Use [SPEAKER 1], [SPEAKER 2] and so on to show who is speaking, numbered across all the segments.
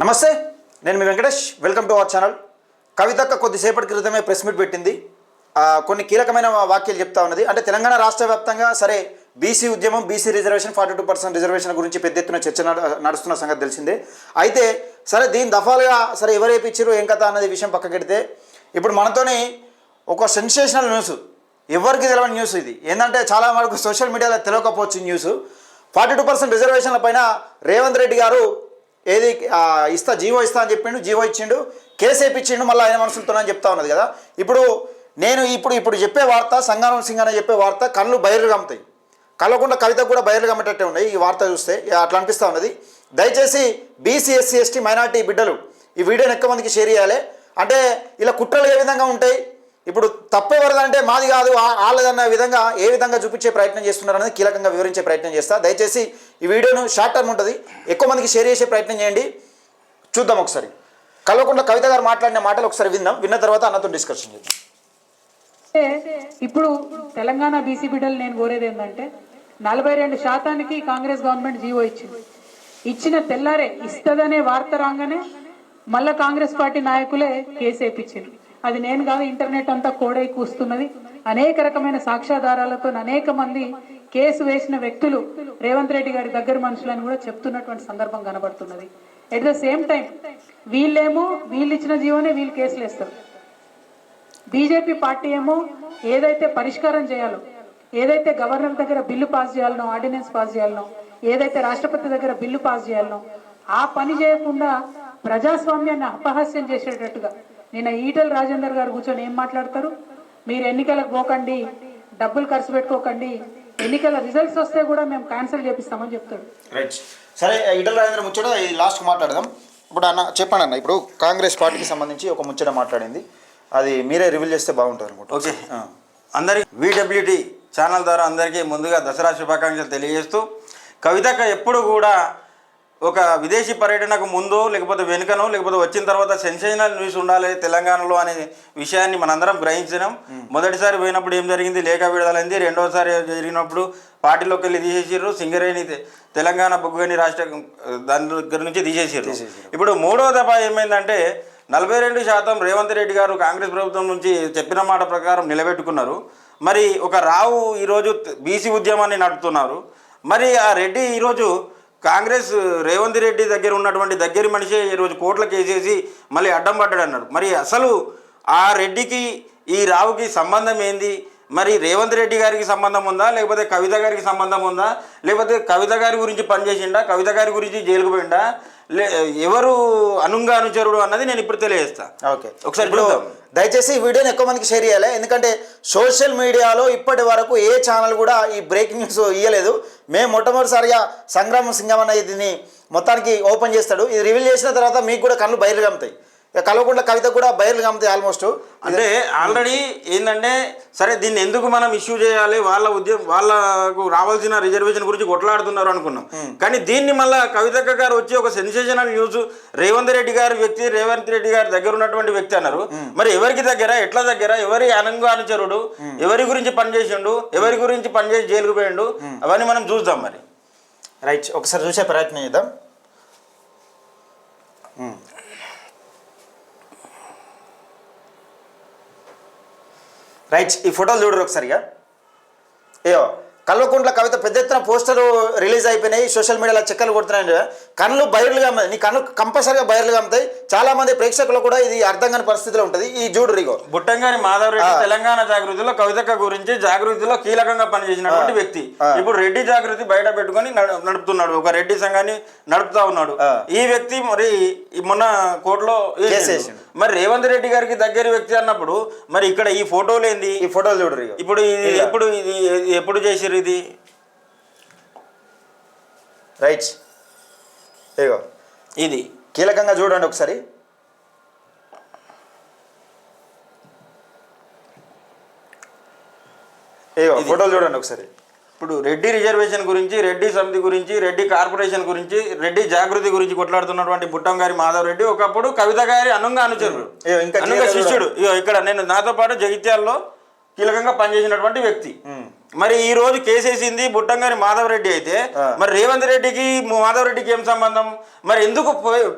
[SPEAKER 1] నమస్తే నేను మీ Venkatesh. Welcome to our channel కవితక్క కొద్దిసేపటి క్రితమే ప్రెస్ మీట్ పెట్టింది. కొన్ని కీలకమైన వాక్యాలు చెప్తా ఉన్నది. అంటే తెలంగాణ రాష్ట్ర వ్యాప్తంగా సరే బీసీ ఉద్యమం BC reservation forty two percent reservation గురించి పెద్ద ఎత్తున చర్చ నడుస్తున్న సంగతి తెలిసిందే. అయితే సరే దీని దఫాలుగా సరే ఎవరు వేయించారు ఏం కథ అన్నది విషయం పక్కకెడితే ఇప్పుడు మనతోని ఒక సెన్సేషనల్ న్యూస్ ఎవరికి తెలియని న్యూస్ ఇది? ఏంటంటే చాలా వరకు సోషల్ మీడియాలో తెలియకపోవచ్చు న్యూస్ ఫార్టీ టూ పర్సెంట్ రిజర్వేషన్ల పైన రేవంత్ రెడ్డి గారు ఏది ఇస్తా జీవో ఇస్తా అని చెప్పిండు జీవో ఇచ్చిండు కేసు వేయించిండు మళ్ళీ ఆయన మనసులతోనని చెప్తా ఉన్నది కదా. ఇప్పుడు నేను ఇప్పుడు ఇప్పుడు చెప్పే వార్త సంగారం సింగ్ అని చెప్పే వార్త కళ్ళు బయలు కమ్ముతాయి. కళ్ళకుండా కవిత కూడా బయలు కమ్మేటట్టే ఉన్నాయి ఈ వార్త చూస్తే అట్లా అనిపిస్తూ ఉన్నది. దయచేసి బీసీ ఎస్సీ ఎస్టీ మైనార్టీ బిడ్డలు ఈ వీడియోని ఎక్కువ మందికి షేర్ చేయాలి. అంటే ఇలా కుట్రలు ఏ విధంగా ఉంటాయి? ఇప్పుడు తప్పెవరిదంటే మాది కాదు వాళ్ళదన్న విధంగా ఏ విధంగా చూపించే ప్రయత్నం చేస్తున్నారు అనేది కీలకంగా వివరించే ప్రయత్నం చేస్తా. దయచేసి ఈ వీడియోను షార్ట్ టర్మ్ ఉంటుంది. ఎక్కువ మందికి షేర్ చేసే ప్రయత్నం చేయండి. చూద్దాం ఒకసారి. కల్వకుండా కవిత గారు మాట్లాడిన మాటలు ఒకసారి విందాం. విన్న తర్వాత అన్నతో డిస్కషన్ చేద్దాం.
[SPEAKER 2] అంటే ఇప్పుడు తెలంగాణ బీసీ బిడ్డలు నేను కోరేది ఏంటంటే నలభై రెండు శాతానికి కాంగ్రెస్ గవర్నమెంట్ జీవో ఇచ్చింది. ఇచ్చిన తెల్లారే ఇస్తుందనే వార్త రాగానే మళ్ళా కాంగ్రెస్ పార్టీ నాయకులే కేసు వేయించింది అది నేను కాదు ఇంటర్నెట్ అంతా కోడై కూస్తున్నది. అనేక రకమైన సాక్ష్యాధారాలతో అనేక మంది కేసు వేసిన వ్యక్తులు రేవంత్ రెడ్డి గారి దగ్గర మనుషులని కూడా చెప్తున్నటువంటి సందర్భం కనబడుతున్నది. ఎట్ ద సేమ్ టైం వీళ్ళేమో వీళ్ళు ఇచ్చిన జీవోనే వీళ్ళు కేసులు వేస్తారు. బీజేపీ పార్టీ ఏమో ఏదైతే పరిష్కారం చేయాలో ఏదైతే గవర్నర్ దగ్గర బిల్లు పాస్ చేయాలనో ఆర్డినెన్స్ పాస్ చేయాలనో ఏదైతే రాష్ట్రపతి దగ్గర బిల్లు పాస్ చేయాలనో ఆ పని చేయకుండా ప్రజాస్వామ్యాన్ని అపహాస్యం చేసేటట్టుగా. నిన్న ఈటల రాజేందర్ గారు కూర్చొని ఏం మాట్లాడతారు? మీరు ఎన్నికలకు పోకండి డబ్బులు ఖర్చు పెట్టుకోకండి ఎన్నికల రిజల్ట్స్ వస్తే కూడా మేము క్యాన్సిల్ చేపిస్తామని చెప్తాడు.
[SPEAKER 1] రైట్. సరే ఇటల రాజేంద్ర ముచ్చట ఈ లాస్ట్ మాట్లాడదాం. ఇప్పుడు అన్న చెప్పండి అన్న ఇప్పుడు కాంగ్రెస్ పార్టీకి సంబంధించి ఒక ముచ్చట మాట్లాడింది. అది మీరే రివీల్ చేస్తే బాగుంటుంది అనుకుంటా.
[SPEAKER 3] ఓకే. అందరికి వీడబ్ల్యూటీ ఛానల్ ద్వారా అందరికీ ముందుగా దసరా శుభాకాంక్షలు తెలియజేస్తూ కవితక్క ఎప్పుడు కూడా ఒక విదేశీ పర్యటనకు ముందు లేకపోతే వెనుకనో లేకపోతే వచ్చిన తర్వాత సెన్సేషనల్ న్యూస్ ఉండాలి తెలంగాణలో అనే విషయాన్ని మనందరం గ్రహించినాం. మొదటిసారి పోయినప్పుడు ఏం జరిగింది? లేఖ విడుదలైంది. రెండోసారి జరిగినప్పుడు పార్టీలోకి వెళ్ళి తీసేసిర్రు. సింగరేణి తెలంగాణ బొగ్గుగని రాష్ట్ర దాని దగ్గర నుంచి తీసేసిర్రు. ఇప్పుడు మూడో దఫా ఏమైందంటే నలభై రెండు శాతం రేవంత్ రెడ్డి గారు కాంగ్రెస్ ప్రభుత్వం నుంచి చెప్పిన మాట ప్రకారం నిలబెట్టుకున్నారు. మరి ఒక రావు ఈరోజు బీసీ ఉద్యమాన్ని నడుపుతున్నారు. మరి ఆ రెడ్డి ఈరోజు కాంగ్రెస్ రేవంత్ రెడ్డి దగ్గర ఉన్నటువంటి దగ్గర మనిషే ఈరోజు కోట్ల వేసేసి మళ్ళీ అడ్డం పడ్డాడు అన్నాడు. మరి అసలు ఆ రెడ్డికి ఈ రావుకి సంబంధం ఏంది? మరి రేవంత్ రెడ్డి గారికి సంబంధం ఉందా? లేకపోతే కవిత గారికి సంబంధం ఉందా? లేకపోతే కవిత గారి గురించి పనిచేసిండా? కవిత గారి గురించి జైలుకు పోయిండా? లే ఎవరు అనుంగా అనుచరుడు అన్నది నేను ఇప్పుడు తెలియజేస్తా.
[SPEAKER 1] ఓకే.
[SPEAKER 3] ఒకసారి.
[SPEAKER 1] దయచేసి ఈ వీడియోని ఎక్కువ మందికి షేర్ చేయాలి. ఎందుకంటే సోషల్ మీడియాలో ఇప్పటి వరకు ఏ ఛానల్ కూడా ఈ బ్రేకింగ్ న్యూస్ ఇవ్వలేదు మేము మొట్టమొదటిసారిగా సంగ్రామం సింగం అన్న దీన్ని మొత్తానికి ఓపెన్ చేస్తాడు. ఇది రివీల్ చేసిన తర్వాత మీకు కూడా కళ్ళు బయలు కమ్ముతాయి ఇక కలవకుండా కవిత కూడా బయలు కమ్ముతాయి ఆల్మోస్ట్
[SPEAKER 3] అంటే ఆల్రెడీ ఏంటంటే సరే దీన్ని ఎందుకు మనం ఇష్యూ చేయాలి? వాళ్ళ ఉద్యమం వాళ్ళకు రావాల్సిన రిజర్వేషన్ గురించి కొట్లాడుతున్నారు అనుకున్నాం. కానీ దీన్ని మళ్ళా కవితక్క గారు వచ్చి ఒక సెన్సేషనల్ న్యూస్ రేవంత్ రెడ్డి గారి వ్యక్తి రేవంత్ రెడ్డి గారి దగ్గర ఉన్నటువంటి వ్యక్తి అన్నారు. మరి ఎవరికి దగ్గర ఎట్లా దగ్గర? ఎవరి అనంగా అనుచరుడు? ఎవరి గురించి పనిచేసిండు ఎవరి గురించి పనిచేసి జైలుకు పోయిండు? అవన్నీ మనం చూద్దాం మరి.
[SPEAKER 1] రైట్ ఒకసారి చూసే ప్రయత్నం చేద్దాం. రైట్ ఈ ఫోటోలు చూడరు ఒకసారిగా అయ్యో కల్వకుంట్ల కవిత పెద్ద ఎత్తున పోస్టర్ రిలీజ్ అయిపోయినాయి సోషల్ మీడియాలో చెక్కలు కొడుతున్నాయి కళ్ళు బయర్లుగా. నీ కళ్ళు కంపల్సరీగా బయర్లుగా అమ్ముతాయి. చాలా మంది ప్రేక్షకులు కూడా ఇది అర్థం కాని పరిస్థితిలో ఉంటుంది. ఈ చూడు రిగో.
[SPEAKER 3] బుట్టంగాని మాధవ్ రెడ్డి తెలంగాణ జాగృతిలో కవితక్క గురించి జాగృతిలో కీలకంగా పనిచేసినటువంటి వ్యక్తి. ఇప్పుడు రెడ్డి జాగృతి బయట పెట్టుకొని నడు- నడుపుతున్నాడు. ఒక రెడ్డి సంఘాన్ని నడుపుతా ఉన్నాడు. ఈ వ్యక్తి మరి ఈ మొన్న కోర్టులో. మరి రేవంత్ రెడ్డి గారికి దగ్గర వ్యక్తి అన్నప్పుడు మరి ఇక్కడ ఈ ఫోటోలు ఏంది?
[SPEAKER 1] ఈ ఫోటోలు చూడు రిగో
[SPEAKER 3] ఇప్పుడు ఇది. ఎప్పుడు ఇది ఎప్పుడు చేసిర్రు ఇది?
[SPEAKER 1] రైట్. ఇగో
[SPEAKER 3] ఇది.
[SPEAKER 1] కీలకంగా చూడండి ఒకసారి. ఇగో
[SPEAKER 3] ఇది.
[SPEAKER 1] ఫోటోలు చూడండి ఒకసారి.
[SPEAKER 3] ఇప్పుడు రెడ్డి రిజర్వేషన్ గురించి రెడ్డి సమితి గురించి రెడ్డి కార్పొరేషన్ గురించి రెడ్డి జాగృతి గురించి కొట్లాడుతున్నటువంటి బుట్టం గారి మాధవ్ రెడ్డి ఒకప్పుడు కవిత గారి అనుంగా అనుచరుడు. అనుంగా శిష్యుడు. ఇక్కడ నేను నాతో పాటు జగిత్యాల్లో కీలకంగా పనిచేసినటువంటి వ్యక్తి. మరి ఈ రోజు కేసేసింది బుట్టంగాని మాధవరెడ్డి అయితే
[SPEAKER 1] ఆ.
[SPEAKER 3] మరి రేవంత్ రెడ్డికి మాధవరెడ్డికి ఏం సంబంధం? మరి ఎందుకు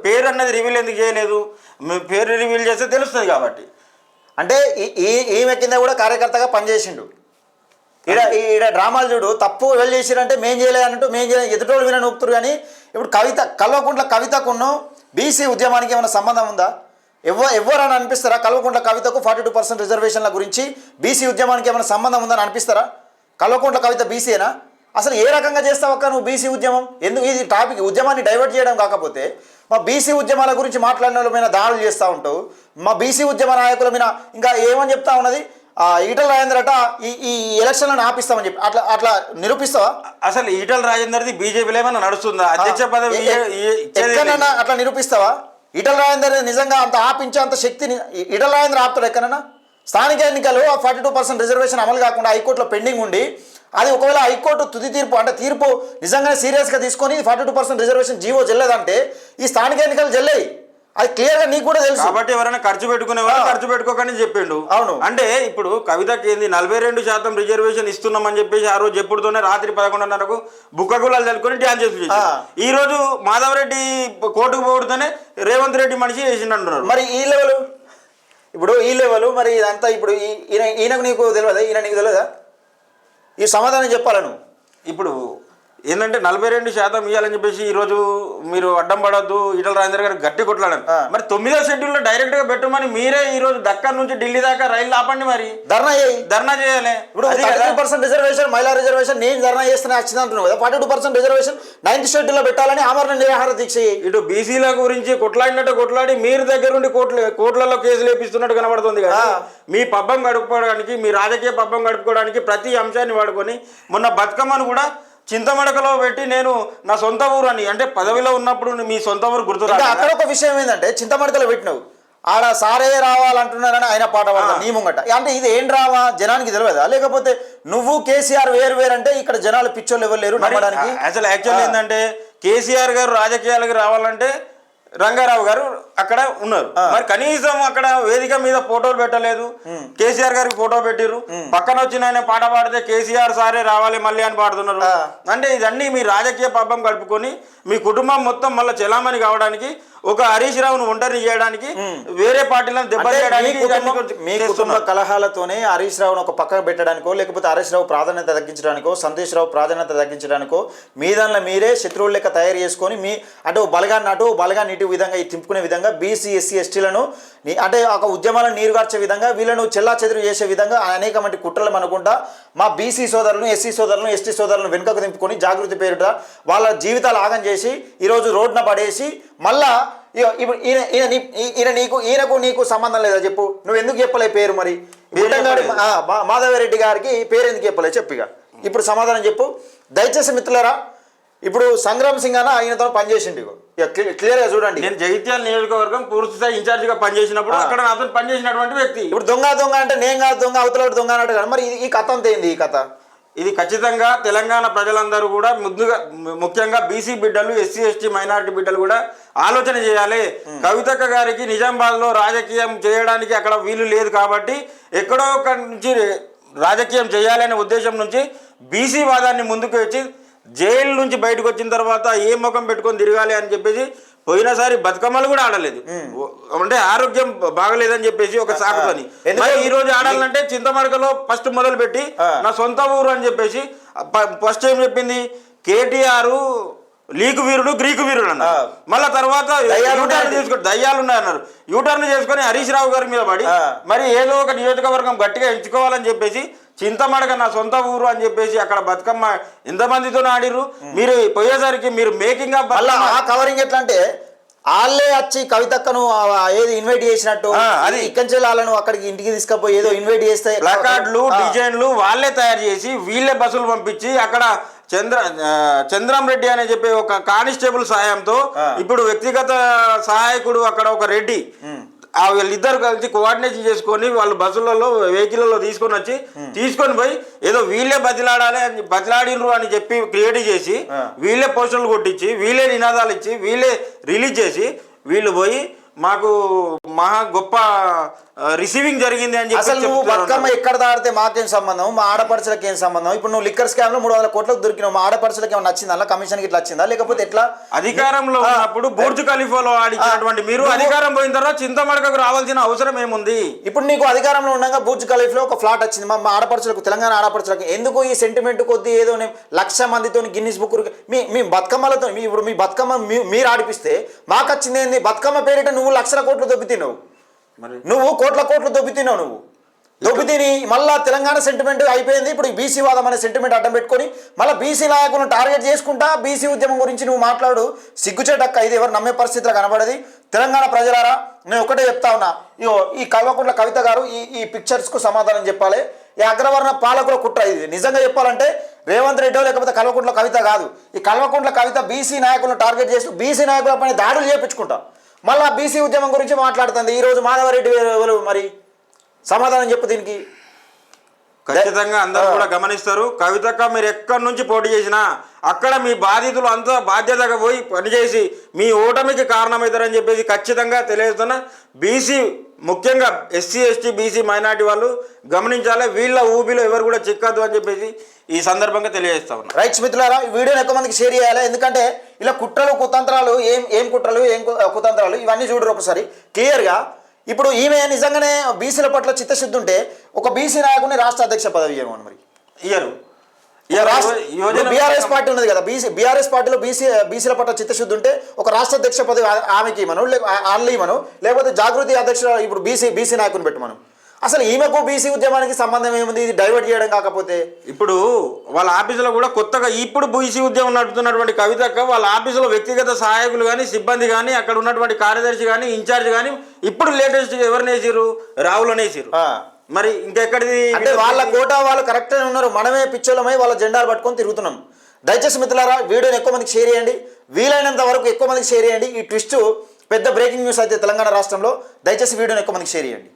[SPEAKER 3] పేరు అన్నది రివీల్ ఎందుకు చేయలేదు? మీ పేరు రివీల్ చేస్తే తెలుస్తుంది కాబట్టి.
[SPEAKER 1] అంటే ఈ ఈమె కింద కూడా కార్యకర్తగా పనిచేసిండు. ఈడ ఈడ డ్రామాలు చూడు తప్పు వెళ్ళి చేసిరంటే మేం చేయలేదు అన్నట్టు మేం చేయలేదు ఎదుటోళ్ళు వినని నూపుతురు కానీ ఇప్పుడు కవిత కల్వకుంట్ల కవితకును బీసీ ఉద్యమానికి ఏమైనా సంబంధం ఉందా? ఎవ్వ ఎవరని అనిపిస్తారా కల్వకుంట్ల కవితకు ఫార్టీ టూ పర్సెంట్ రిజర్వేషన్ల గురించి బీసీ ఉద్యమానికి ఏమైనా సంబంధం ఉందని అనిపిస్తారా? కల్వకుంట్ల కవిత బీసీనా అసలు ఏ రకంగా చేస్తావు అక్క నువ్వు బీసీ ఉద్యమం? ఎందుకు ఇది టాపిక్ ఉద్యమాన్ని డైవర్ట్ చేయడం కాకపోతే మా బీసీ ఉద్యమాల గురించి మాట్లాడిన వాళ్ళ మీద దాడులు చేస్తూ ఉంటావు మా బీసీ ఉద్యమ నాయకుల మీద ఇంకా ఏమని చెప్తా ఉన్నది? ఈటల రాజేంద్రట ఈ ఈ ఎలక్షన్లను ఆపిస్తామని చెప్పి. అట్లా అట్లా నిరూపిస్తావా?
[SPEAKER 3] అసలు ఈటల రాజేందర్ది బీజేపీలో ఏమైనా నడుస్తుందా? అధ్యక్ష పదవి
[SPEAKER 1] అట్లా నిరూపిస్తావా? ఈటల రాజేందర్ నిజంగా అంత ఆపించే అంత శక్తిని ఈటల రాజేందర్ ఆపుతాడు ఎక్కడన్నా? స్థానిక ఎన్నికలు ఆ ఫార్టీ టూ పర్సెంట్ రిజర్వేషన్ అమలు కాకుండా హైకోర్టులో పెండింగ్ ఉండి అది ఒకవేళ హైకోర్టు తుది తీర్పు అంటే తీర్పు నిజంగానే సీరియస్గా తీసుకొని forty two percent reservation GO చెల్లదంటే ఈ స్థానిక ఎన్నికలు చెల్లాయి అది క్లియర్గా నీకు కూడా తెలుసు.
[SPEAKER 3] కాబట్టి ఎవరైనా ఖర్చు పెట్టుకునే వాళ్ళు. ఖర్చు పెట్టుకోకని చెప్పిండు.
[SPEAKER 1] అవును.
[SPEAKER 3] అంటే ఇప్పుడు కవితకి ఏంది నలభై రెండు శాతం రిజర్వేషన్ ఇస్తున్నామని చెప్పేసి ఆ రోజు ఎప్పుడుతోనే రాత్రి పదకొండున్నరకు బుక్క గులాలు చల్లుకొని డ్యాన్స్ చేసి. ఈ రోజు మాధవరెడ్డి కోర్టుకు పోవడంతోనే రేవంత్ రెడ్డి మనిషి చేసిండు అంటున్నారు
[SPEAKER 1] మరి ఈ లెవెల్? ఇప్పుడు ఈ లెవెల్ మరి ఇదంతా ఇప్పుడు ఈయన ఈయనకు నీకు తెలియదా? ఈయన నీకు తెలియదా? ఈ సమాధానం చెప్పాల నువ్వు?
[SPEAKER 3] ఇప్పుడు ఏంటంటే నలభై రెండు శాతం ఇవ్వాలని చెప్పేసి ఈ రోజు మీరు అడ్డం పడొద్దు ఈటల రాజేందర్ గారు గట్టి కొట్లాడారు. మరి తొమ్మిదో షెడ్యూల్లో డైరెక్ట్గా పెట్టమని మీరే ఈ రోజు దక్కన్ నుంచి ఢిల్లీ దాకా రైలు ఆపండి మరి.
[SPEAKER 1] ధర్నా చేయి.
[SPEAKER 3] ధర్నా చేయాలి.
[SPEAKER 1] ఇప్పుడు పర్సెంట్ రిజర్వేషన్ మహిళా రిజర్వేషన్ నేను ధర్నా చేస్తున్నా వచ్చింది అంటున్నావు కదా. Forty two percent reservation ninth షెడ్యూల్లో పెట్టాలని ఆమరణ నిరాహార దీక్ష
[SPEAKER 3] ఇటు బీసీల గురించి కొట్లాడినట్టు కొట్లాడి మీరు దగ్గర ఉండి కోట్ల కోట్లలో కేసులు వేపిస్తున్నట్టు కనబడుతుంది కదా. మీ పబ్బం గడుపుకోవడానికి మీ రాజకీయ పబ్బం గడుపుకోవడానికి ప్రతి అంశాన్ని వాడుకొని మొన్న బతుకమ్మను కూడా చింతమడకలో పెట్టి నేను నా సొంత ఊరు అని అంటే పదవిలో ఉన్నప్పుడు మీ సొంత ఊరు గుర్తు?
[SPEAKER 1] అక్కడ ఒక విషయం ఏంటంటే చింతమడకలు పెట్టినావు. ఆడ సారే రావాలంటున్నారని ఆయన పాట పాడతాడు నీ ముంగట. అంటే ఇది ఏం డ్రామా? జనానికి తెలియదా? లేకపోతే నువ్వు కేసీఆర్ వేరు వేరు అంటే ఇక్కడ జనాలు పిచ్చోళ్ళు ఎవరు లేరు నమ్మడానికి?
[SPEAKER 3] అసలు యాక్చువల్ ఏంటంటే కేసీఆర్ గారు రాజకీయాలకు రావాలంటే రంగారావు గారు అక్కడ ఉన్నారు. మరి కనీసం అక్కడ వేదిక మీద ఫోటోలు పెట్టలేదు. కేసీఆర్ గారికి ఫోటో పెట్టిర్రు. పక్కన వచ్చిన ఆయన పాట పాడితే కేసీఆర్ సారే రావాలి మళ్ళీ అని పాడుతున్నారు. అంటే ఇదన్నీ మీ రాజకీయ పబ్బం గడుపుకొని మీ కుటుంబం మొత్తం మళ్ళీ చెలామణి కావడానికి ఒక హరీష్ రావును ఒంటరి చేయడానికి వేరే పార్టీలను దెబ్బ
[SPEAKER 1] అంటే మీ కుటుంబం-. కలహాలతోనే హరీష్ రావును ఒక పక్కకు పెట్టడానికో లేకపోతే హరీష్ రావు ప్రాధాన్యత తగ్గించడానికో సంతోష్ రావు ప్రాధాన్యత తగ్గించడానికో మీ దానిలో మీరే శత్రువుల లెక్క తయారు చేసుకొని మీ అంటే బలగాన్ని అటు ఓ బలగాన్ని ఇటు విధంగా తింపుకునే విధంగా బీసీ ఎస్సీ ఎస్టీలను అంటే ఒక ఉద్యమాలను నీరుగార్చే విధంగా వీళ్ళను చెల్లా చెదురు చేసే విధంగా అనేక మంది కుట్రలు అనుకుంటా మా బీసీ సోదరులను ఎస్సీ సోదరులను ఎస్టీ సోదరులను వెనుకకు దింపుకొని జాగృతి పేరుట వాళ్ళ జీవితాలు ఆగం చేసి ఈరోజు రోడ్న పడేసి మళ్ళా ఇప్పుడు ఈయన ఈయన నీ- ఈయన నీకు ఈయనకు నీకు సంబంధం లేదా చెప్పు. నువ్వు ఎందుకు చెప్పలే పేరు మరి? మా- మాధవరెడ్డి గారికి పేరు ఎందుకు చెప్పలే? చెప్పు ఇక ఇప్పుడు సమాధానం చెప్పు. దయచేసి మిత్రులారా ఇప్పుడు సంగ్రామ్ సింగ్ అన్న ఆయనతో పనిచేసిండు ఇక క్లి- క్లియర్గా చూడండి
[SPEAKER 3] నేను జగిత్యాల నియోజకవర్గం పూర్తి స్థాయి ఇన్ఛార్జ్గా పనిచేసినప్పుడు అక్కడ నాతో పనిచేసినటువంటి వ్యక్తి.
[SPEAKER 1] ఇప్పుడు దొంగ దొంగ అంటే నేను కాదు దొంగ అవతల దొంగ అన్నట్టు కదా. మరి ఈ కథ అంత ఏంది ఈ కథ?
[SPEAKER 3] ఇది ఖచ్చితంగా తెలంగాణ ప్రజలందరూ కూడా ముద్దుగా ము- ముఖ్యంగా బీసీ బిడ్డలు ఎస్సీ ఎస్టీ మైనారిటీ బిడ్డలు కూడా ఆలోచన చేయాలి. కవితక్క గారికి నిజామాబాద్లో రాజకీయం చేయడానికి అక్కడ వీలు లేదు కాబట్టి ఎక్కడో ఒక నుంచి రాజకీయం చేయాలనే ఉద్దేశం నుంచి బీసీ వాదాన్ని ముందుకు వచ్చి జైలు నుంచి బయటకు వచ్చిన తర్వాత ఏ ముఖం పెట్టుకొని తిరగాలి అని చెప్పేసి పోయినసారి బతుకమ్మలు కూడా ఆడలేదు అంటే ఆరోగ్యం బాగలేదని చెప్పేసి ఒక సాకుతోని ఈ రోజు ఆడాలంటే చింతమడకలో ఫస్ట్ మొదలు పెట్టి. నా సొంత ఊరు అని చెప్పేసి ఫస్ట్ ఏం చెప్పింది కేటీఆర్ లీకు వీరుడు గ్రీకు వీరుడు అన్నారు. మళ్ళా తర్వాత యూటర్న్. చేసుకొని దయ్యాలు ఉన్నాయన్నారు యూటర్న్ చేసుకొని హరీష్ రావు గారి మీద పడి. మరి ఏదో ఒక నియోజకవర్గం గట్టిగా ఎంచుకోవాలని చెప్పేసి చింతమడక నా సొంత ఊరు అని చెప్పేసి అక్కడ బతుకమ్మ ఎంతమందితో ఆడిర్రు మీరు పోయేసరికి మీరు మేకింగ్
[SPEAKER 1] ఆ కవరింగ్ ఎట్లా అంటే వాళ్ళే వచ్చి కవితక్కను ఏది ఇన్వైట్ చేసినట్టు
[SPEAKER 3] అది.
[SPEAKER 1] ఇక్కడి వాళ్ళను అక్కడికి ఇంటికి తీసుకపోయి ఏదో ఇన్వైట్ చేస్తే
[SPEAKER 3] ప్లకార్డులు. డిజైన్లు వాళ్ళే తయారు చేసి వీళ్ళే బస్సులు పంపించి అక్కడ చంద్ర చంద్రం రెడ్డి అని చెప్పి ఒక కానిస్టేబుల్ సహాయంతో. ఇప్పుడు వ్యక్తిగత సహాయకుడు అక్కడ ఒక రెడ్డి వీళ్ళిద్దరు కలిసి కోఆర్డినేషన్ చేసుకొని వాళ్ళు బస్సులలో వెహికల్లో తీసుకొని వచ్చి తీసుకొని పోయి ఏదో వీళ్ళే బతిలాడాలి అని బతిలాడినరు అని చెప్పి క్రియేట్ చేసి. వీళ్ళే పోస్టర్లు కొట్టించి వీళ్ళే నినాదాలు ఇచ్చి వీళ్ళే రిలీజ్ చేసి వీళ్ళు పోయి మాకు మహా గొప్ప రిసీవింగ్ జరిగింది అని చెప్పి
[SPEAKER 1] అసలు నువ్వు. బతుకమ్మ ఎక్కడ దాడితే మాకేం సంబంధం? మా ఆడపడుచులకు ఏం సంబంధం? ఇప్పుడు నువ్వు లిక్కర్ స్కామ్లో మూడు వందల కోట్లకు దొరికినావు. మా ఆడపడుచులకు ఏమైనా నచ్చిందా? అలా కమిషన్ ఇట్లా వచ్చిందా? లేకపోతే ఎట్లా?
[SPEAKER 3] అధికారంలో ఉన్నప్పుడు బూర్జు ఖలీఫాలో ఆడించినటువంటి మీరు అధికారం పోయిన తర్వాత చింతమడకకు రావాల్సిన అవసరం ఏముంది?
[SPEAKER 1] ఇప్పుడు నీకు అధికారంలో ఉండగా బూర్జ్ ఖలీఫ్లో ఒక ఫ్లాట్ వచ్చింది. మా ఆడపడుచులకు తెలంగాణ ఆడపడుచులకు. ఎందుకు ఈ సెంటిమెంట్ కొద్ది ఏదో లక్ష మందితో గిన్నిస్ బుక్ మీ మీ బతుకమ్మలతో మీ ఇప్పుడు మీ బతుకమ్మ మీరు ఆడిపిస్తే మాకు వచ్చింది ఏంది? బతుకమ్మ పేరిట నువ్వు లక్షల కోట్లు దొబ్బితిన్నావు. నువ్వు కోట్ల కోట్లు దొబ్బితిన్నావు నువ్వు. దొబ్బితిని మళ్ళా తెలంగాణ సెంటిమెంట్ అయిపోయింది. ఇప్పుడు బీసీ వాదం అనే సెంటిమెంట్ అడ్డం పెట్టుకొని మళ్ళీ బీసీ నాయకులను టార్గెట్ చేసుకుంటా బీసీ ఉద్యమం గురించి నువ్వు మాట్లాడు. సిగ్గుచేటక్క ఇది ఎవరు నమ్మే పరిస్థితిలో కనబడది. తెలంగాణ ప్రజలారా నేను ఒకటే చెప్తా ఉన్నా. ఇగో ఈ కల్వకుంట్ల కవిత గారు ఈ ఈ పిక్చర్స్కు సమాధానం చెప్పాలి. ఈ అగ్రవర్ణ పాలకుల కుట్ర ఇది. నిజంగా చెప్పాలంటే రేవంత్ రెడ్డో లేకపోతే కల్వకుంట్ల కవిత కాదు. ఈ కల్వకుంట్ల కవిత బీసీ నాయకులను టార్గెట్ చేస్తూ బీసీ నాయకుల పైన దాడులు చేయించుకుంటా మళ్ళా బీసీ ఉద్యమం గురించి మాట్లాడుతుంది. ఈరోజు మాధవరెడ్డి ఎవరు మరి? సమాధానం చెప్పు దీనికి.
[SPEAKER 3] ఖచ్చితంగా అందరూ కూడా గమనిస్తారు. కవితక్క మీరు ఎక్కడి నుంచి పోటీ చేసినా అక్కడ మీ బాధితులు అంతా బాధ్యతగా పోయి పనిచేసి మీ ఓటమికి కారణమవుతారని చెప్పేసి ఖచ్చితంగా తెలియజేస్తున్న. బీసీ ముఖ్యంగా ఎస్సీ ఎస్టీ బీసీ మైనార్టీ వాళ్ళు గమనించాలి. వీళ్ళ ఊబిలో ఎవరు కూడా చిక్కద్దు అని చెప్పేసి ఈ సందర్భంగా తెలియజేస్తా ఉన్నా.
[SPEAKER 1] రైట్ మిత్రులారా ఈ వీడియోని ఎక్కువ మందికి షేర్ చేయాలి. ఎందుకంటే ఇలా కుట్రలు కుతంత్రాలు ఏం ఏం కుట్రలు ఏం కుతంత్రాలు ఇవన్నీ చూడరు ఒకసారి. క్లియర్గా ఇప్పుడు ఈమె నిజంగానే బీసీల పట్ల చిత్తశుద్ధి ఉంటే ఒక బీసీ నాయకుని రాష్ట్ర అధ్యక్ష పదవి ఇవ్వమని మరి.
[SPEAKER 3] ఇయ్యరు.
[SPEAKER 1] బీఆర్ఎస్ పార్టీ ఉన్నది కదా. బీసీ బీఆర్ఎస్ పార్టీలో బీసీ బీసీల పట్ల చిత్తశుద్ధి ఉంటే ఒక రాష్ట్ర అధ్యక్ష పదవి ఆమెకి లేక ఆన్లీ ఇవ్వను లేకపోతే జాగృతి అధ్యక్ష ఇప్పుడు బీసీ బీసీ నాయకుని పెట్టమను. అసలు ఈమెకు బీసీ ఉద్యమానికి సంబంధం ఏముంది? ఇది డైవర్ట్ చేయడం కాకపోతే.
[SPEAKER 3] ఇప్పుడు వాళ్ళ ఆఫీసులో కూడా కొత్తగా ఇప్పుడు బీసీ ఉద్యమం నడుపుతున్నటువంటి కవితక్క వాళ్ళ ఆఫీసులో వ్యక్తిగత సహాయకులు కానీ సిబ్బంది కానీ అక్కడ ఉన్నటువంటి కార్యదర్శి కానీ ఇన్ఛార్జ్ కానీ ఇప్పుడు లేటెస్ట్ ఎవరిని వేసిరు రావులని వేసిరు
[SPEAKER 1] ఆ.
[SPEAKER 3] మరి ఇంకెక్కడిది?
[SPEAKER 1] అంటే వాళ్ళ కోటా వాళ్ళు కరెక్ట్గా ఉన్నారు. మనమే పిచ్చోళ్ళమై వాళ్ళ జెండాలు పట్టుకొని తిరుగుతున్నాం. దయచేసి మిత్రులారా వీడియోని ఎక్కువ మందికి షేర్ చేయండి. వీలైనంత వరకు ఎక్కువ మందికి షేర్ చేయండి. ఈ ట్విస్ట్ పెద్ద బ్రేకింగ్ న్యూస్ అయితే తెలంగాణ రాష్ట్రంలో. దయచేసి వీడియోని ఎక్కువ మందికి షేర్ చేయండి.